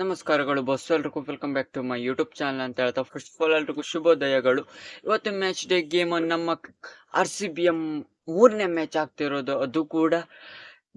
ನಮಸ್ಕಾರಗಳು ಬಸ್ ಎಲ್ರಿಗೂ welcome back to my YouTube channel ಅಂತ ಹೇಳ್ತಾ ಫಸ್ಟ್ ಆಫ್ ಆಲ್ ಎಲ್ರಿಗೂ ಶುಭೋದಯಗಳು. ಇವತ್ತು ಮ್ಯಾಚ್ ಡೇ ಗೇಮ್ ನಮ್ಮ ಆರ್ ಸಿ ಬಿ ಎಂ ಮೂರನೇ ಮ್ಯಾಚ್ ಆಗ್ತಿರೋದು, ಅದು ಕೂಡ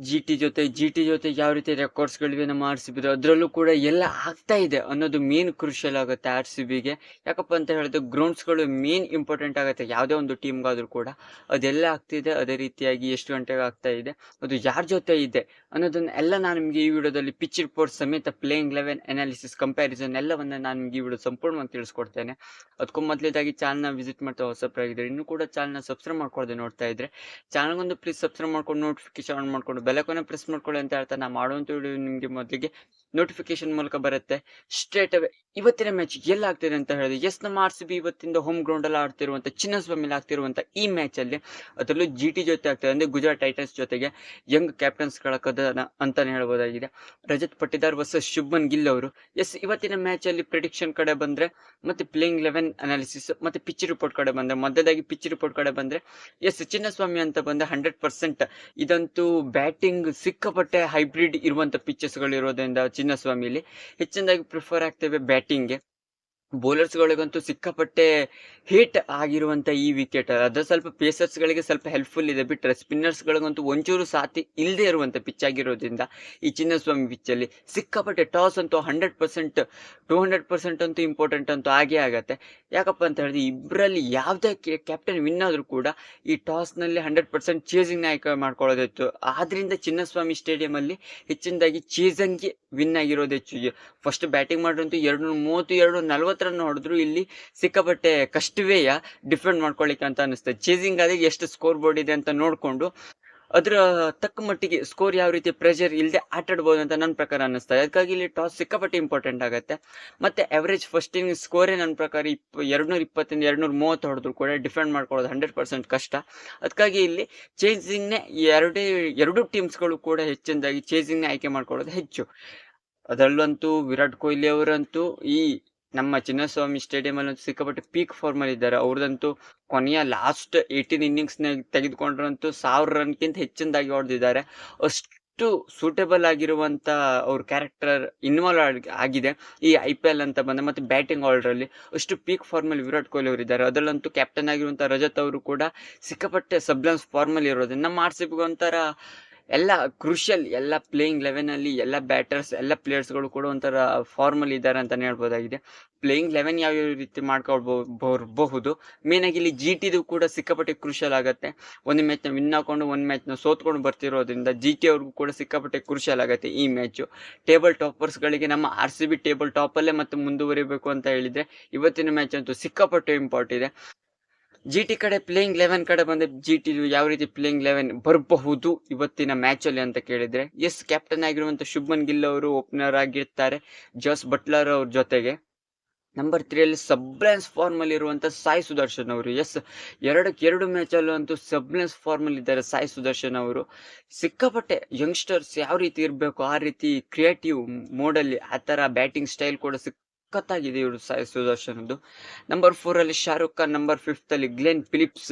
ಜಿ ಟಿ ಜೊತೆ ಜಿ ಟಿ ಜೊತೆ ಯಾವ ರೀತಿ ರೆಕಾರ್ಡ್ಸ್ಗಳಿವೆ ನಮ್ಮ ಆರ್ ಸಿ ಬಿದು ಅದರಲ್ಲೂ ಕೂಡ ಎಲ್ಲ ಆಗ್ತಾ ಇದೆ ಅನ್ನೋದು ಮೇನ್ ಕ್ರೂಷಿಯಲ್ ಆಗುತ್ತೆ ಆರ್ ಸಿ ಬಿಗೆ ಯಾಕಪ್ಪ ಅಂತ ಹೇಳಿದ್ರೆ ಗ್ರೌಂಡ್ಸ್ಗಳು ಮೇನ್ ಇಂಪಾರ್ಟೆಂಟ್ ಆಗುತ್ತೆ. ಯಾವುದೇ ಒಂದು ಟೀಮ್ಗಾದರೂ ಕೂಡ ಅದೆಲ್ಲ ಆಗ್ತಿದೆ ಅದೇ ರೀತಿಯಾಗಿ ಎಷ್ಟು ಗಂಟೆಗೆ ಆಗ್ತಾ ಇದೆ, ಅದು ಯಾರ ಜೊತೆ ಇದೆ ಅನ್ನೋದನ್ನ ಎಲ್ಲ ನಾನು ನಿಮಗೆ ಈ ವಿಡಿಯೋದಲ್ಲಿ ಪಿಚ್ ರಿಪೋರ್ಟ್ ಸಮೇತ ಪ್ಲೇಯಿಂಗ್ ಲೆವೆನ್ ಅನಾಲಿಸಿಸ್ ಕಂಪ್ಯಾರಿಸನ್ ಎಲ್ಲವನ್ನ ನಾನು ನಿಮಗೆ ಈ ವಿಡಿಯೋ ಸಂಪೂರ್ಣವಾಗಿ ತಿಳಿಸ್ಕೊಡ್ತೇನೆ. ಅದಕ್ಕೂ ಮೊದಲೇದಾಗಿ ಚಾನಲ್ನ ವಿಸಿಟ್ ಮಾಡ್ತಾ ಹೊಸಬ್ರಾಗಿದ್ದಾರೆ ಇನ್ನೂ ಕೂಡ ಚಾನಲ್ನ ಸಬ್ಸ್ಕ್ರೈಬ್ ಮಾಡ್ಕೊಳ್ಳದೆ ನೋಡ್ತಾ ಇದ್ರೆ ಚಾನಲ್ಗೊಂದು ಪ್ಲೀಸ್ ಸಬ್ಸ್ಕ್ರೈಬ್ ಮಾಡ್ಕೊಂಡು ನೋಟಿಫಿಕೇಶನ್ ಆನ್ ಮಾಡ್ಕೊಂಡು ಬೆಲಕೋನೆ ಪ್ರೆಸ್ ಮಾಡ್ಕೊಳ್ಳಿ ಅಂತ ಹೇಳ್ತಾ ನಾ ಮಾಡುವಂಥ ವಿಡಿಯೋ ನಿಮಗೆ ಮೊದಲಿಗೆ ನೋಟಿಫಿಕೇಶನ್ ಮೂಲಕ ಬರುತ್ತೆ. ಸ್ಟ್ರೇಟ್ ಅವೇ ಇವತ್ತಿನ ಮ್ಯಾಚ್ ಎಲ್ಲ ಆಗ್ತಿದೆ ಅಂತ ಹೇಳಿದ್ರೆ ಎಸ್ ನಮ್ಮ ಆರ್ ಸಿ ಬಿ ಇವತ್ತಿಂದ ಹೋಮ್ ಗ್ರೌಂಡ್ ಅಲ್ಲಿ ಆಡ್ತಿರುವಂತ, ಚಿನ್ನಸ್ವಾಮಿಲಿ ಆಗ್ತಿರುವಂತ ಈ ಮ್ಯಾಚ್ ಅಲ್ಲಿ ಅದರಲ್ಲೂ ಜಿ ಟಿ ಜೊತೆ ಆಗ್ತದೆ. ಅಂದ್ರೆ ಗುಜರಾತ್ ಟೈಟನ್ಸ್ ಜೊತೆಗೆ ಯಂಗ್ ಕ್ಯಾಪ್ಟನ್ಸ್ಗಳ ಕದನ ಅಂತಾನೆ ಹೇಳ್ಬೋದಾಗಿದೆ. ರಜತ್ ಪಟ್ಟಿದಾರ್ ವರ್ಸಸ್ ಶುಭನ್ ಗಿಲ್ ಅವರು. ಎಸ್ ಇವತ್ತಿನ ಮ್ಯಾಚ್ ಅಲ್ಲಿ ಪ್ರಿಡಿಕ್ಷನ್ ಕಡೆ ಬಂದ್ರೆ, ಮತ್ತೆ ಪ್ಲೇಯಿಂಗ್ ಲೆವೆನ್ ಅನಾಲಿಸಿಸ್ ಮತ್ತೆ ಪಿಚ್ ರಿಪೋರ್ಟ್ ಕಡೆ ಬಂದ್ರೆ ಮೊದಲಾಗಿ ಪಿಚ್ ರಿಪೋರ್ಟ್ ಕಡೆ ಬಂದ್ರೆ ಎಸ್ ಚಿನ್ನಸ್ವಾಮಿ ಅಂತ ಬಂದ್ರೆ ಹಂಡ್ರೆಡ್ ಪರ್ಸೆಂಟ್ ಇದಂತೂ ಬ್ಯಾಟಿಂಗ್ ಸಿಕ್ಕಾಪಟ್ಟೆ ಹೈಬ್ರಿಡ್ ಇರುವಂತ ಪಿಚಸ್ಗಳು ಇರೋದ್ರಿಂದ ಚಿನ್ನಸ್ವಾಮಿಲಿ ಹೆಚ್ಚಿನದಾಗಿ ಪ್ರಿಫರ್ ಆಗ್ತೇವೆ ಬ್ಯಾಟಿಂಗ್ಗೆ ಬೌಲರ್ಸ್ ಗಳಿಗಂತೂ ಸಿಕ್ಕಾಪಟ್ಟೆ ಹಿಟ್ ಆಗಿರುವಂತ ಈ ವಿಕೆಟ್ ಅದು ಸ್ವಲ್ಪ ಪೇಸರ್ಸ್ ಗಳಿಗೆ ಸ್ವಲ್ಪ ಹೆಲ್ಪ್ಫುಲ್ ಇದೆ. ಬಿಟ್ಟರೆ ಸ್ಪಿನ್ನರ್ಸ್ ಗಳಿಗಂತೂ ಒಂಚೂರು ಸಾತಿ ಇಲ್ಲದೆ ಇರುವಂತ ಪಿಚ್ ಆಗಿರೋದ್ರಿಂದ ಈ ಚಿನ್ನಸ್ವಾಮಿ ಪಿಚ್ಚಲ್ಲಿ ಸಿಕ್ಕಾಪಟ್ಟೆ ಟಾಸ್ ಅಂತೂ hundred percent two hundred percent ಅಂತೂ ಇಂಪಾರ್ಟೆಂಟ್ ಅಂತೂ ಆಗೇ ಆಗತ್ತೆ. ಯಾಕಪ್ಪ ಅಂತ ಹೇಳಿದ್ರೆ ಇಬ್ಬರಲ್ಲಿ ಯಾವುದೇ ಕ್ಯಾಪ್ಟನ್ ವಿನ್ ಆದ್ರೂ ಕೂಡ ಈ ಟಾಸ್ನಲ್ಲಿ ಹಂಡ್ರೆಡ್ ಪರ್ಸೆಂಟ್ ಚೇಸಿಂಗ್ ನಾಯಕ ಮಾಡ್ಕೊಳ್ಳೋದಿತ್ತು. ಆದ್ದರಿಂದ ಚಿನ್ನಸ್ವಾಮಿ ಸ್ಟೇಡಿಯಂ ಅಲ್ಲಿ ಹೆಚ್ಚಿನದಾಗಿ ಚೇಸಂಗಿ ವಿನ್ ಆಗಿರೋದು ಹೆಚ್ಚು ಫಸ್ಟ್ ಬ್ಯಾಟಿಂಗ್ ಮಾಡಿರಂತೂ ಎರಡು ನೂರ ಮೂವತ್ತು, ಎರಡು ನಲ್ವತ್ತು ರನ್ ನೋಡಿದ್ರು ಇಲ್ಲಿ ಸಿಕ್ಕಾಪಟ್ಟೆ ಕಷ್ಟವೇಯ ಡಿಫೆಂಡ್ ಮಾಡ್ಕೊಳ್ಳಿಕ್ಕೆ ಅಂತ ಅನಿಸ್ತದೆ ಚೇಸಿಂಗ್ ಆದ್ರೆ ಎಷ್ಟು ಸ್ಕೋರ್ ಬೋರ್ಡ್ ಇದೆ ಅಂತ ನೋಡಿಕೊಂಡು ಅದರ ತಕ್ಕ ಮಟ್ಟಿಗೆ ಸ್ಕೋರ್ ಯಾವ ರೀತಿ ಪ್ರೆಷರ್ ಇಲ್ಲದೆ ಆಟಾಡ್ಬೋದು ಅಂತ ನನ್ನ ಪ್ರಕಾರ ಅನ್ನಿಸ್ತದೆ ಅದಕ್ಕಾಗಿ ಇಲ್ಲಿ ಟಾಸ್ ಸಿಕ್ಕಾಪಟ್ಟೆ ಇಂಪಾರ್ಟೆಂಟ್ ಆಗುತ್ತೆ. ಮತ್ತೆ ಅವರೇಜ್ ಫಸ್ಟ್ ಇನ್ನಿಂಗ್ ಸ್ಕೋರೇ ನನ್ನ ಪ್ರಕಾರ ಇಪ್ಪ, ಎರಡುನೂರ ಇಪ್ಪತ್ತಿಂದ ಎರಡುನೂರ ಮೂವತ್ತು ಹೊಡೆದ್ರು ಕೂಡ ಡಿಫೆಂಡ್ ಮಾಡ್ಕೊಳ್ಳೋದು ಹಂಡ್ರೆಡ್ ಪರ್ಸೆಂಟ್ ಕಷ್ಟ. ಅದಕ್ಕಾಗಿ ಇಲ್ಲಿ ಚೇಸಿಂಗ್ನೇ ಎರಡೇ, ಎರಡು ಟೀಮ್ಸ್ಗಳು ಕೂಡ ಹೆಚ್ಚಿನದಾಗಿ ಚೇಸಿಂಗ್ನೇ ಆಯ್ಕೆ ಮಾಡ್ಕೊಳ್ಳೋದು ಹೆಚ್ಚು. ಅದರಲ್ಲಂತೂ ವಿರಾಟ್ ಕೊಹ್ಲಿ ಅವರಂತೂ ಈ ನಮ್ಮ ಚಿನ್ನಸ್ವಾಮಿ ಸ್ಟೇಡಿಯಂ ಅಲ್ಲಿ ಸಿಕ್ಕಾಪಟ್ಟೆ ಪೀಕ್ ಫಾರ್ಮ್ ಅಲ್ಲಿ ಇದ್ದಾರೆ. ಅವ್ರದಂತೂ ಕೊನೆಯ ಲಾಸ್ಟ್ ಏಯ್ಟೀನ್ ಇನ್ನಿಂಗ್ಸ್ನ ತೆಗೆದುಕೊಂಡ್ರಂತೂ ಸಾವಿರ ರನ್ಗಿಂತ ಹೆಚ್ಚಿನದಾಗಿ ಹೊಡೆದಿದ್ದಾರೆ. ಅಷ್ಟು ಸೂಟೇಬಲ್ ಆಗಿರುವಂತ ಅವ್ರ ಕ್ಯಾರೆಕ್ಟರ್ ಇನ್ವಾಲ್ವ್ ಆಗಿದೆ ಈ ಐ ಪಿ ಎಲ್ ಅಂತ ಬಂದ ಮತ್ತೆ ಬ್ಯಾಟಿಂಗ್ ಆರ್ಡರ್ ಅಲ್ಲಿ ಅಷ್ಟು ಪೀಕ್ ಫಾರ್ಮ್ ಅಲ್ಲಿ ವಿರಾಟ್ ಕೊಹ್ಲಿ ಅವರು ಇದ್ದಾರೆ. ಅದರಲ್ಲಂತೂ ಕ್ಯಾಪ್ಟನ್ ಆಗಿರುವಂಥ ರಜತ್ ಅವರು ಕೂಡ ಸಿಕ್ಕಾಪಟ್ಟೆ ಸಬ್ಲನ್ಸ್ ಫಾರ್ಮ್ ಅಲ್ಲಿ ಇರೋದ್ರಿಂದ ನಮ್ಮ ಆರ್ ಸಿ ಒಂಥರ ಎಲ್ಲ ಕ್ರೂಷಿಯಲ್ ಎಲ್ಲ ಪ್ಲೇಯಿಂಗ್ ಲೆವೆನಲ್ಲಿ ಎಲ್ಲ ಬ್ಯಾಟರ್ಸ್ ಎಲ್ಲ ಪ್ಲೇಯರ್ಸ್ಗಳು ಕೂಡ ಒಂಥರ ಫಾರ್ಮಲ್ ಇದ್ದಾರೆ ಅಂತಲೇ ಹೇಳ್ಬೋದಾಗಿದೆ. ಪ್ಲೇಯಿಂಗ್ ಲೆವೆನ್ ಯಾವ ಯಾವ ರೀತಿ ಮಾಡ್ಕೊಳ್ಬಹುದು? ಮೇನ್ ಆಗಿ ಇಲ್ಲಿ ಜಿ ಟಿದು ಕೂಡ ಸಿಕ್ಕಾಪಟ್ಟೆ ಕ್ರೂಷಿಯಲ್ ಆಗುತ್ತೆ. ಒಂದು ಮ್ಯಾಚ್ನ ವಿನ್ ಹಾಕೊಂಡು, ಒಂದು ಮ್ಯಾಚ್ನ ಸೋತ್ಕೊಂಡು ಬರ್ತಿರೋದ್ರಿಂದ ಜಿ ಟಿ ಅವ್ರಿಗೂ ಕೂಡ ಸಿಕ್ಕಾಪಟ್ಟೆ ಕ್ರೂಷಿಯಲ್ ಆಗುತ್ತೆ ಈ ಮ್ಯಾಚ್ ಟೇಬಲ್ ಟಾಪರ್ಸ್ ಗಳಿಗೆ ನಮ್ಮ R C B table top ಅಲ್ಲೇ ಮತ್ತೆ ಮುಂದುವರಿಬೇಕು ಅಂತ ಹೇಳಿದ್ರೆ ಇವತ್ತಿನ ಮ್ಯಾಚ್ ಅಂತೂ ಸಿಕ್ಕಾಪಟ್ಟೆ ಇಂಪಾರ್ಟ್ ಇದೆ. ಜಿ ಟಿ ಕಡೆ ಪ್ಲೇಯಿಂಗ್ ಲೆವೆನ್ ಕಡೆ ಬಂದ್ರೆ ಜಿ ಟಿ ಯಾವ ರೀತಿ ಪ್ಲೇಯಿಂಗ್ ಲೆವೆನ್ ಬರಬಹುದು ಇವತ್ತಿನ ಮ್ಯಾಚ್ ಅಲ್ಲಿ ಅಂತ ಕೇಳಿದ್ರೆ? ಎಸ್ ಕ್ಯಾಪ್ಟನ್ ಆಗಿರುವಂತ ಶುಭ್ಮನ್ ಗಿಲ್ ಅವರು ಓಪನರ್ ಆಗಿರ್ತಾರೆ. ಜೋಸ್ ಬಟ್ಲರ್ ಅವ್ರ ಜೊತೆಗೆ. ನಂಬರ್ ತ್ರೀ ಅಲ್ಲಿ ಸಬ್ಲೆನ್ಸ್ ಫಾರ್ಮ್ ಅಲ್ಲಿ ಇರುವಂತ ಸಾಯಿ ಸುದರ್ಶನ್ ಅವರು. ಎಸ್ ಎರಡಕ್ಕೆ ಎರಡು ಮ್ಯಾಚ್ ಅಲ್ಲೂ ಅಂತೂ ಸಬ್ಲೆನ್ಸ್ ಫಾರ್ಮ್ ಅಲ್ಲಿ ಇದ್ದಾರೆ ಸಾಯಿ ಸುದರ್ಶನ್ ಅವರು. ಸಿಕ್ಕಾಪಟ್ಟೆ ಯಂಗ್ಸ್ಟರ್ಸ್ ಯಾವ ರೀತಿ ಇರಬೇಕು, ಆ ರೀತಿ ಕ್ರಿಯೇಟಿವ್ ಮೋಡಲ್ಲಿ ಆ ಥರ ಬ್ಯಾಟಿಂಗ್ ಸ್ಟೈಲ್ ಕೂಡ ಸಖತ್ತಾಗಿದೆ ಇವರು ಸಾಯಿ ಸುದರ್ಶನದ್ದು ನಂಬರ್ ಫೋರಲ್ಲಿ ಶಾರುಖ್ ಖಾನ್ ನಂಬರ್ ಫಿಫ್ತಲ್ಲಿ ಗ್ಲೆನ್ ಫಿಲಿಪ್ಸ್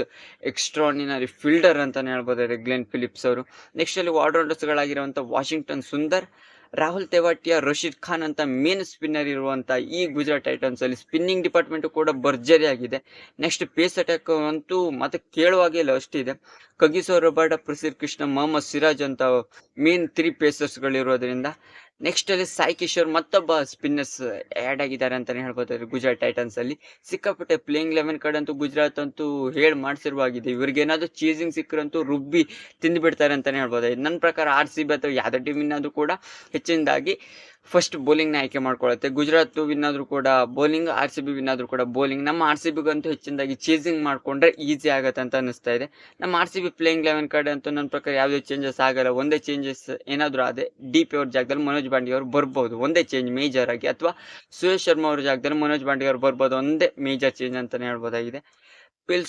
ಎಕ್ಸ್ಟ್ರಾರ್ಡಿನರಿ ಫೀಲ್ಡರ್ ಅಂತಲೇ ಹೇಳ್ಬೋದಾದ್ರೆ ಗ್ಲೆನ್ ಫಿಲಿಪ್ಸ್ ಅವರು. ನೆಕ್ಸ್ಟ್ ಅಲ್ಲಿ ಆಲ್ರೌಂಡರ್ಸ್ ಗಳಾಗಿರುವಂತ ವಾಷಿಂಗ್ಟನ್ ಸುಂದರ್, ರಾಹುಲ್ ತೆವಾಟಿಯಾ, ರಶೀದ್ ಖಾನ್ ಅಂತ ಮೇನ್ ಸ್ಪಿನ್ನರ್ ಇರುವಂಥ ಈ ಗುಜರಾತ್ ಟೈಟನ್ಸ್ ಅಲ್ಲಿ ಸ್ಪಿನ್ನಿಂಗ್ ಡಿಪಾರ್ಟ್ಮೆಂಟು ಕೂಡ ಭರ್ಜರಿ ಆಗಿದೆ. ನೆಕ್ಸ್ಟ್ ಪೇಸ್ ಅಟ್ಯಾಕ್ ಅಂತೂ ಮತ್ತೆ ಕೇಳುವಾಗೆ ಇಲ್ಲ ಅಷ್ಟಿದೆ ಕಗಿಸೋ ರಬಾಡ ಪ್ರಸೀರ್ ಕೃಷ್ಣ, ಮೊಹಮ್ಮದ್ ಸಿರಾಜ್ ಅಂತ ಮೇನ್ ತ್ರೀ ಪೇಸರ್ಸ್ ಗಳಿರೋದ್ರಿಂದ ನೆಕ್ಸ್ಟ್ ಅಲ್ಲಿ ಸಾಯಿ ಕಿಶೋರ್ ಮತ್ತೊಬ್ಬ ಸ್ಪಿನ್ನರ್ಸ್ ಆ್ಯಡ್ ಆಗಿದ್ದಾರೆ ಅಂತಲೇ ಹೇಳ್ಬೋದು. ಗುಜರಾತ್ ಟೈಟನ್ಸ್ ಅಲ್ಲಿ. ಸಿಕ್ಕಾಪಟ್ಟೆ ಪ್ಲೇಯಿಂಗ್ ಲೆವೆನ್ ಕಡೆ ಅಂತೂ ಗುಜರಾತ್ ಅಂತೂ ಹೇಳಿ ಮಾಡಿಸಿರುವಾಗಿದೆ. ಇವ್ರಿಗೆ ಏನಾದ್ರೂ ಚೀಸಿಂಗ್ ಸಿಕ್ಕರಂತೂ ರುಬ್ಬಿ ತಿಂದು ಬಿಡ್ತಾರೆ ಅಂತಾನೆ ಹೇಳ್ಬೋದು. ನನ್ನ ಪ್ರಕಾರ ಆರ್ ಸಿ ಬಿ ಅಥವಾ ಯಾವುದೇ ಟೀಮ್ ಇನ್ನಾದ್ರೂ ಕೂಡ ಹೆಚ್ಚಿನದಾಗಿ ಫಸ್ಟ್ ಬೌಲಿಂಗ್ನ ಆಯ್ಕೆ ಮಾಡ್ಕೊಳ್ಳುತ್ತೆ ಗುಜರಾತ್ ವಿನ್ ಆದರೂ ಕೂಡ bowling R C B win ಆದರೂ ಕೂಡ ಬೌಲಿಂಗ್ ನಮ್ಮ ಆರ್ ಸಿ ಬಿಗಂತೂ ಹೆಚ್ಚಿನದಾಗಿ ಚೇಸಿಂಗ್ ಮಾಡಿಕೊಂಡ್ರೆ ಈಸಿ ಆಗುತ್ತೆ ಅಂತ ಅನ್ನಿಸ್ತಾ ಇದೆ. ನಮ್ಮ R C B playing eleven ಕಡೆ ಅಂತೂ ನನ್ನ ಪ್ರಕಾರ ಯಾವುದೇ ಚೇಂಜಸ್ ಆಗಲ್ಲ. ಒಂದೇ ಚೇಂಜಸ್ ಏನಾದರೂ ಆದರೆ ಡಿ ಪಿ ಅವ್ರ ಜಾಗದಲ್ಲಿ ಮನೋಜ್ ಬಾಂಡಿ ಅವರು ಬರ್ಬೋದು. ಒಂದೇ ಚೇಂಜ್ ಮೇಜರ್ ಆಗಿ. ಅಥವಾ ಸುರೇಶ್ ಶರ್ಮಾ ಅವ್ರ ಜಾಗದಲ್ಲಿ ಮನೋಜ್ ಬಾಂಡಿ ಅವರು ಬರ್ಬೋದು. ಒಂದೇ ಮೇಜರ್ ಚೇಂಜ್ ಅಂತಲೇ ಹೇಳ್ಬೋದಾಗಿದೆ. ಪಿಲ್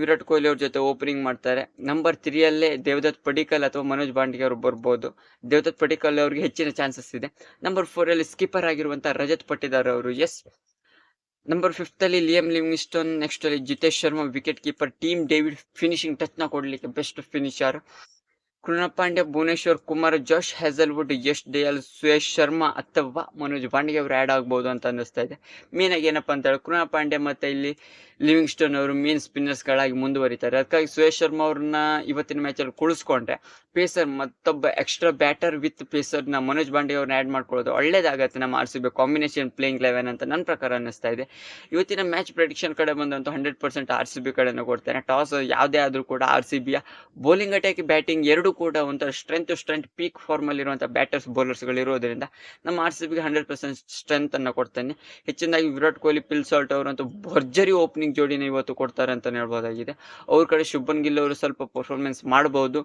ವಿರಾಟ್ ಕೊಹ್ಲಿ ಅವ್ರ ಜೊತೆ ಓಪನಿಂಗ್ ಮಾಡ್ತಾರೆ. ನಂಬರ್ ತ್ರೀಯಲ್ಲೇ ದೇವದತ್ ಪಡಿಕಲ್ ಅಥವಾ ಮನೋಜ್ ಬಾಂಡಿಗೆ ಅವರು ಬರ್ಬೋದು. ದೇವದತ್ ಪಡಿಕಲ್ ಅವ್ರಿಗೆ ಹೆಚ್ಚಿನ ಚಾನ್ಸಸ್ ಇದೆ. ನಂಬರ್ ಫೋರ್ ಅಲ್ಲಿ ಸ್ಕಿಪ್ಪರ್ ಆಗಿರುವಂಥ ರಜತ್ ಪಟ್ಟಿದಾರ್ ಅವರು ಎಸ್ ನಂಬರ್ ಫಿಫ್ತಲ್ಲಿ ಲಿಯಮ್ ಲಿವಿಂಗ್ಸ್ಟೋನ್ ನೆಕ್ಸ್ಟ್ ಅಲ್ಲಿ Jitesh Sharma wicket keeper Tim David finishing ಟಚ್ನ ಕೊಡ್ಲಿಕ್ಕೆ best finisher Krunal Pandya Bhuvneshwar Kumar, Josh Hazlewood, Yash Dayal Suyash Sharma ಅಥವಾ ಮನೋಜ್ ಪಾಂಡ್ಯ ಅವರು ಆ್ಯಡ್ ಆಗ್ಬೋದು ಅಂತ ಅನ್ನಿಸ್ತಾ ಇದೆ. ಮೇನಾಗಿ ಏನಪ್ಪ ಅಂತ ಹೇಳಿ ಕೃಣಾಲ್ ಪಾಂಡ್ಯ ಮತ್ತು ಇಲ್ಲಿ ಲಿವಿಂಗ್ ಸ್ಟೋನ್ ಅವರು ಮೇನ್ ಸ್ಪಿನ್ನರ್ಸ್ಗಳಾಗಿ ಮುಂದುವರಿತಾರೆ. ಅದಕ್ಕಾಗಿ ಸುಯೇಶ್ ಶರ್ಮಾ ಅವ್ರನ್ನ ಇವತ್ತಿನ ಮ್ಯಾಚಲ್ಲಿ ಕುಳಿಸ್ಕೊಂಡ್ರೆ ಪೇಸರ್ ಮತ್ತೊಬ್ಬ ಎಕ್ಸ್ಟ್ರಾ ಬ್ಯಾಟರ್ ವಿತ್ ಪೇಸರ್ನ ಮನೋಜ್ ಬಾಂಡೆ ಅವ್ರನ್ನ ಆ್ಯಡ್ ಮಾಡ್ಕೊಳ್ಳೋದು ಒಳ್ಳೇದಾಗತ್ತೆ ನಮ್ಮ R C B combination playing eleven ಅಂತ ನನ್ನ ಪ್ರಕಾರ ಅನ್ನಿಸ್ತಾ ಇದೆ. ಇವತ್ತಿನ ಮ್ಯಾಚ್ ಪ್ರೆಡಿಕ್ಷನ್ ಕಡೆ ಬಂದಂತೂ hundred percent R C B ಕಡೆನೇ ಕೊಡ್ತೇನೆ. ಟಾಸ್ ಯಾವುದೇ ಆದರೂ ಕೂಡ ಆರ್ ಸಿ ಬಿಯ ಬೌಲಿಂಗ್ ಅಟ್ಯಾಕ್ ಬ್ಯಾಟಿಂಗ್ ಎರಡೂ ಕೂಡ ಒಂಥರ ಸ್ಟ್ರೆಂತ್ ಸ್ಟ್ರೆಂತ್ ಪೀಕ್ ಫಾರ್ಮಲ್ಲಿರುವಂಥ ಬ್ಯಾಟರ್ಸ್ ಬೌಲರ್ಸ್ಗಳು ಇರೋದ್ರಿಂದ ನಮ್ಮ ಆರ್ ಸಿ ಬಿಗೆ ಹಂಡ್ರೆಡ್ ಪರ್ಸೆಂಟ್ ಸ್ಟ್ರೆಂತ್ ಅನ್ನು ಕೊಡ್ತೇನೆ. ಹೆಚ್ಚಿನದಾಗಿ ವಿರಾಟ್ ಕೊಹ್ಲಿ ಪಿಲ್ ಸಾಲ್ಟ್ ಅವರಂತೂ ಭರ್ಜರಿ ಓಪನಿಂಗ್ ಜೋಡಿನ ಇವತ್ತು ಕೊಡ್ತಾರೆ ಅಂತ ಹೇಳ್ಬೋದಾಗಿದೆ. ಅವ್ರ ಕಡೆ ಶುಭನ್ ಗಿಲ್ ಅವರು ಸ್ವಲ್ಪ ಪರ್ಫಾರ್ಮೆನ್ಸ್ ಮಾಡಬಹುದು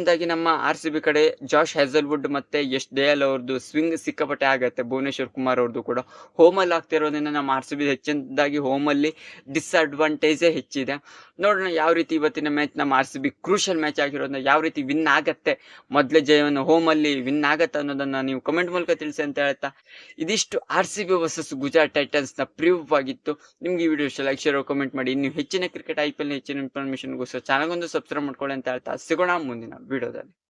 ಹೆಚ್ಚಿನದಾಗಿ ನಮ್ಮ ಆರ್ ಸಿ ಬಿ ಕಡೆ ಜಾಶ್ ಹ್ಯಾಸಲ್ವುಡ್ ಮತ್ತೆ ಯಶ್ ದಯಾಲ್ ಅವ್ರದ್ದು ಸ್ವಿಂಗ್ ಸಿಕ್ಕಾಪಟ್ಟೆ ಆಗತ್ತೆ. ಭುವನೇಶ್ವರ್ ಕುಮಾರ್ ಅವ್ರದ್ದು ಕೂಡ ಹೋಮಲ್ಲಿ ಆಗ್ತಿರೋದ್ರಿಂದ ನಮ್ಮ ಆರ್ ಸಿ ಬಿ ಹೆಚ್ಚಿನದಾಗಿ ಹೋಮಲ್ಲಿ ಡಿಸ್ಅಡ್ವಾಂಟೇಜೇ ಹೆಚ್ಚಿದೆ. ನೋಡೋಣ ಯಾವ ರೀತಿ ಇವತ್ತಿನ ಮ್ಯಾಚ್ ನಮ್ಮ R C B crucial match ಆಗಿರೋದ್ರಿಂದ ಯಾವ ರೀತಿ ವಿನ್ ಆಗತ್ತೆ. ಮೊದಲ ಜಯವನ್ನು ಹೋಮಲ್ಲಿ ವಿನ್ ಆಗತ್ತೆ ಅನ್ನೋದನ್ನ ನೀವು ಕಮೆಂಟ್ ಮೂಲಕ ತಿಳಿಸಿ ಅಂತ ಹೇಳ್ತಾ. ಇದಿಷ್ಟು R C B versus Gujarat ಟೈಟನ್ಸ್ನ preview ಆಗಿತ್ತು. ನಿಮ್ಗೆ ಈ ವಿಡಿಯೋ ಇಷ್ಟ ಲೈಕ್ ಶೇರ್ ಕಮೆಂಟ್ ಮಾಡಿ. ಇನ್ನು ಹೆಚ್ಚಿನ ಕ್ರಿಕೆಟ್ ಐ ಪಿ ಎಲ್ ಹೆಚ್ಚಿನ ಇನ್ಫಾರ್ಮೇಷನ್ಗೋಸ್ಕರ ಚಾನಲ್ ಒಂದು ಸಬ್ಸ್ಕ್ರೈಬ್ ಮಾಡ್ಕೊಳ್ಳಿ ಅಂತ ಹೇಳ್ತಾ. ಸಿಗೋಣ ಮುಂದಿನ ವಿಡಿಯೋದಲ್ಲಿ